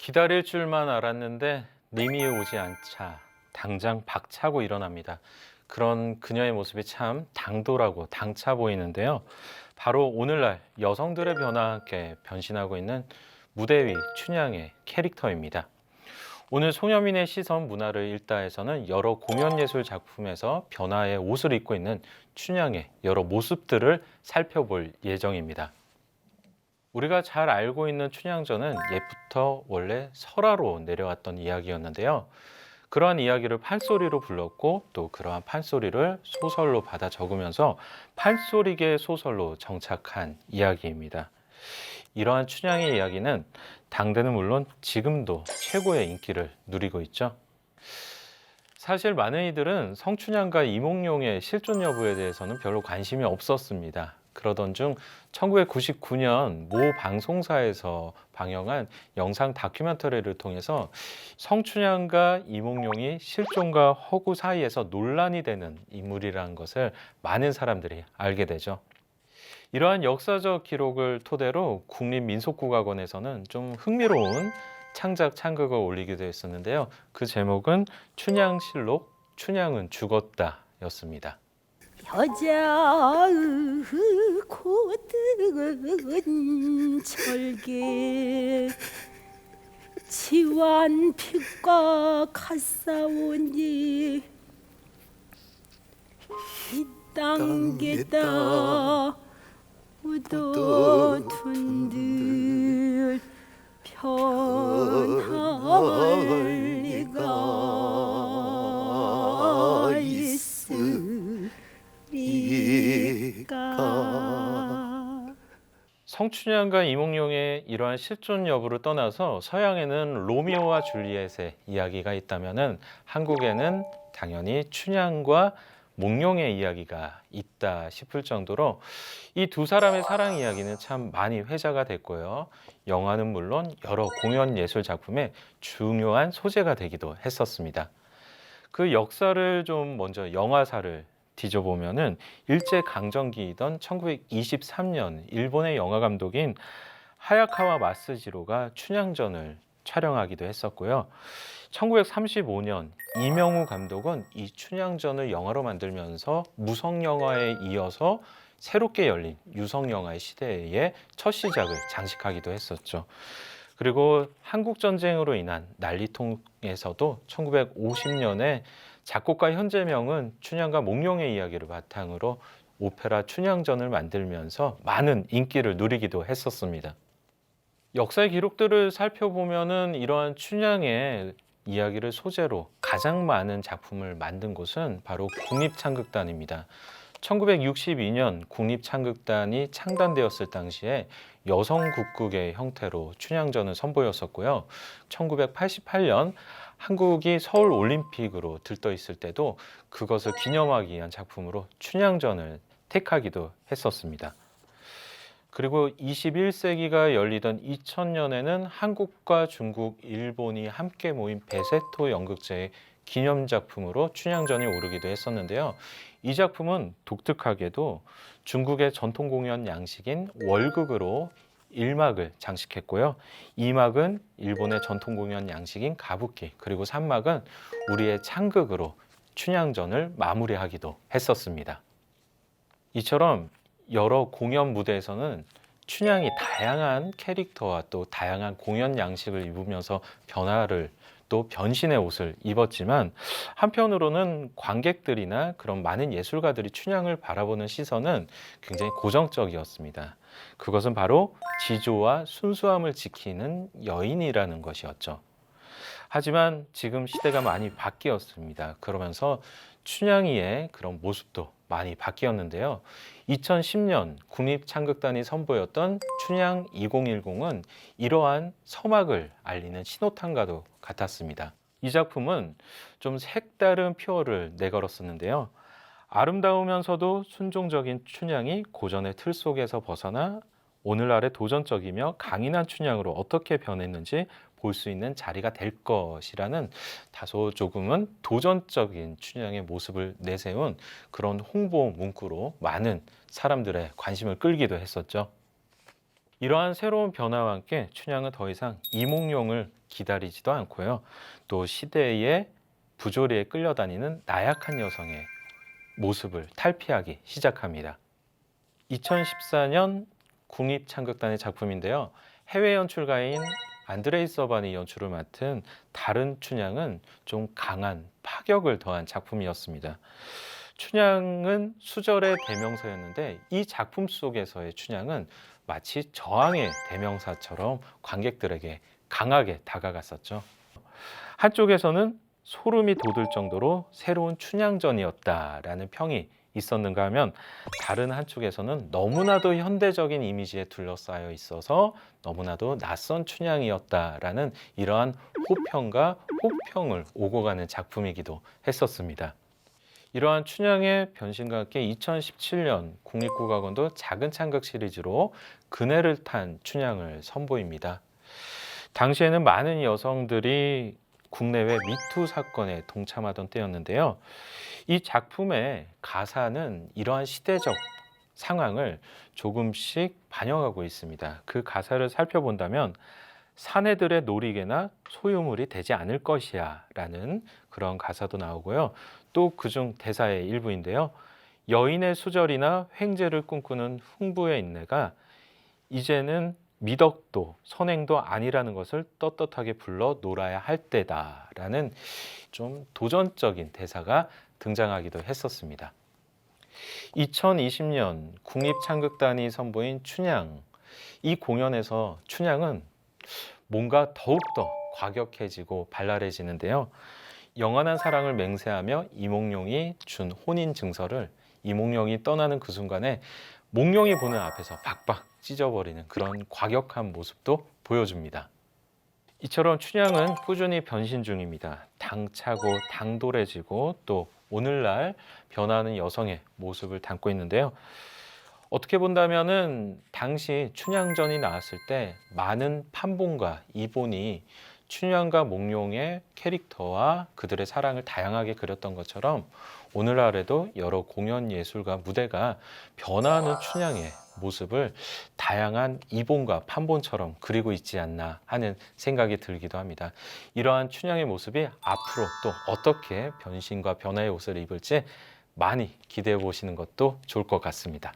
기다릴 줄만 알았는데 님이 오지 않자 당장 박차고 일어납니다. 그런 그녀의 모습이 참 당돌하고 당차 보이는데요. 바로 오늘날 여성들의 변화와 함께 변신하고 있는 무대 위 춘향의 캐릭터입니다. 오늘 소녀민의 시선 문화를 읽다에서는 여러 공연 예술 작품에서 변화의 옷을 입고 있는 춘향의 여러 모습들을 살펴볼 예정입니다. 우리가 잘 알고 있는 춘향전은 옛부터 원래 설화로 내려왔던 이야기였는데요. 그러한 이야기를 판소리로 불렀고 또 그러한 판소리를 소설로 받아 적으면서 판소리계 소설로 정착한 이야기입니다. 이러한 춘향의 이야기는 당대는 물론 지금도 최고의 인기를 누리고 있죠. 사실 많은 이들은 성춘향과 이몽룡의 실존 여부에 대해서는 별로 관심이 없었습니다. 그러던 중 1999년 모 방송사에서 방영한 영상 다큐멘터리를 통해서 성춘향과 이몽룡이 실존과 허구 사이에서 논란이 되는 인물이라는 것을 많은 사람들이 알게 되죠. 이러한 역사적 기록을 토대로 국립민속국악원에서는 좀 흥미로운 창작 창극을 올리기도 했었는데요. 그 제목은 춘향실록 춘향은 죽었다 였습니다. 여자의 고든 철개 지완 빛과 갓싸우니 이 땅게다 묻어둔들 편할 리 성춘향과 이몽룡의 이러한 실존 여부를 떠나서 서양에는 로미오와 줄리엣의 이야기가 있다면은 한국에는 당연히 춘향과 몽룡의 이야기가 있다 싶을 정도로 이 두 사람의 사랑 이야기는 참 많이 회자가 됐고요. 영화는 물론 여러 공연 예술 작품의 중요한 소재가 되기도 했었습니다. 그 역사를 좀 먼저 영화사를 뒤져보면은 일제 강점기이던 1923년 일본의 영화 감독인 하야카와 마스지로가 춘향전을 촬영하기도 했었고요. 1935년 이명우 감독은 이 춘향전을 영화로 만들면서 무성 영화에 이어서 새롭게 열린 유성 영화의 시대의 첫 시작을 장식하기도 했었죠. 그리고 한국 전쟁으로 인한 난리통에서도 1950년에 작곡가 현재명은 춘향과 몽룡의 이야기를 바탕으로 오페라 춘향전을 만들면서 많은 인기를 누리기도 했었습니다. 역사의 기록들을 살펴보면은 이러한 춘향의 이야기를 소재로 가장 많은 작품을 만든 곳은 바로 국립창극단입니다. 1962년 국립창극단이 창단되었을 당시에 여성 국극의 형태로 춘향전을 선보였었고요. 1988년 한국이 서울 올림픽으로 들떠 있을 때도 그것을 기념하기 위한 작품으로 춘향전을 택하기도 했었습니다. 그리고 21세기가 열리던 2000년에는 한국과 중국, 일본이 함께 모인 베세토 연극제의 기념 작품으로 춘향전이 오르기도 했었는데요. 이 작품은 독특하게도 중국의 전통 공연 양식인 월극으로 1막을 장식했고요. 2막은 일본의 전통 공연 양식인 가부키, 그리고 3막은 우리의 창극으로 춘향전을 마무리하기도 했었습니다. 이처럼 여러 공연 무대에서는 춘향이 다양한 캐릭터와 또 다양한 공연 양식을 입으면서 변화를 또 변신의 옷을 입었지만 한편으로는 관객들이나 그런 많은 예술가들이 춘향을 바라보는 시선은 굉장히 고정적이었습니다. 그것은 바로 지조와 순수함을 지키는 여인이라는 것이었죠. 하지만 지금 시대가 많이 바뀌었습니다. 그러면서 춘향이의 그런 모습도 많이 바뀌었는데요. 2010년 국립창극단이 선보였던 춘향 2010은 이러한 서막을 알리는 신호탄과도 같았습니다. 이 작품은 좀 색다른 표어를 내걸었었는데요. 아름다우면서도 순종적인 춘향이 고전의 틀 속에서 벗어나 오늘날의 도전적이며 강인한 춘향으로 어떻게 변했는지 볼 수 있는 자리가 될 것이라는 다소 조금은 도전적인 춘향의 모습을 내세운 그런 홍보 문구로 많은 사람들의 관심을 끌기도 했었죠. 이러한 새로운 변화와 함께 춘향은 더 이상 이몽룡을 기다리지도 않고요. 또 시대의 부조리에 끌려다니는 나약한 여성의 모습을 탈피하기 시작합니다. 2014년 국립창극단의 작품인데요. 해외 연출가인 안드레이 서반이 연출을 맡은 다른 춘향은 좀 강한 파격을 더한 작품이었습니다. 춘향은 수절의 대명사였는데 이 작품 속에서의 춘향은 마치 저항의 대명사처럼 관객들에게 강하게 다가갔었죠. 한쪽에서는 소름이 돋을 정도로 새로운 춘향전이었다라는 평이 있었는가 하면 다른 한쪽에서는 너무나도 현대적인 이미지에 둘러싸여 있어서 너무나도 낯선 춘향이었다라는 이러한 호평과 혹평을 오고 가는 작품이기도 했었습니다. 이러한 춘향의 변신과 함께 2017년 국립국악원도 작은 창극 시리즈로 그네를 탄 춘향을 선보입니다. 당시에는 많은 여성들이 국내외 미투 사건에 동참하던 때였는데요. 이 작품의 가사는 이러한 시대적 상황을 조금씩 반영하고 있습니다. 그 가사를 살펴본다면 사내들의 놀이개나 소유물이 되지 않을 것이야 라는 그런 가사도 나오고요. 또 그중 대사의 일부인데요. 여인의 수절이나 횡재를 꿈꾸는 흥부의 인내가 이제는 미덕도 선행도 아니라는 것을 떳떳하게 불러 놀아야 할 때다라는 좀 도전적인 대사가 등장하기도 했었습니다. 2020년 국립창극단이 선보인 춘향 이 공연에서 춘향은 뭔가 더욱더 과격해지고 발랄해지는데요. 영원한 사랑을 맹세하며 이몽룡이 준 혼인 증서를 이몽룡이 떠나는 그 순간에 몽룡이 보는 앞에서 박박 찢어버리는 그런 과격한 모습도 보여줍니다. 이처럼 춘향은 꾸준히 변신 중입니다. 당차고 당돌해지고 또 오늘날 변하는 여성의 모습을 담고 있는데요. 어떻게 본다면은 당시 춘향전이 나왔을 때 많은 판본과 이본이 춘향과 몽룡의 캐릭터와 그들의 사랑을 다양하게 그렸던 것처럼 오늘날에도 여러 공연 예술과 무대가 변화하는 춘향의 모습을 다양한 이본과 판본처럼 그리고 있지 않나 하는 생각이 들기도 합니다. 이러한 춘향의 모습이 앞으로 또 어떻게 변신과 변화의 옷을 입을지 많이 기대해 보시는 것도 좋을 것 같습니다.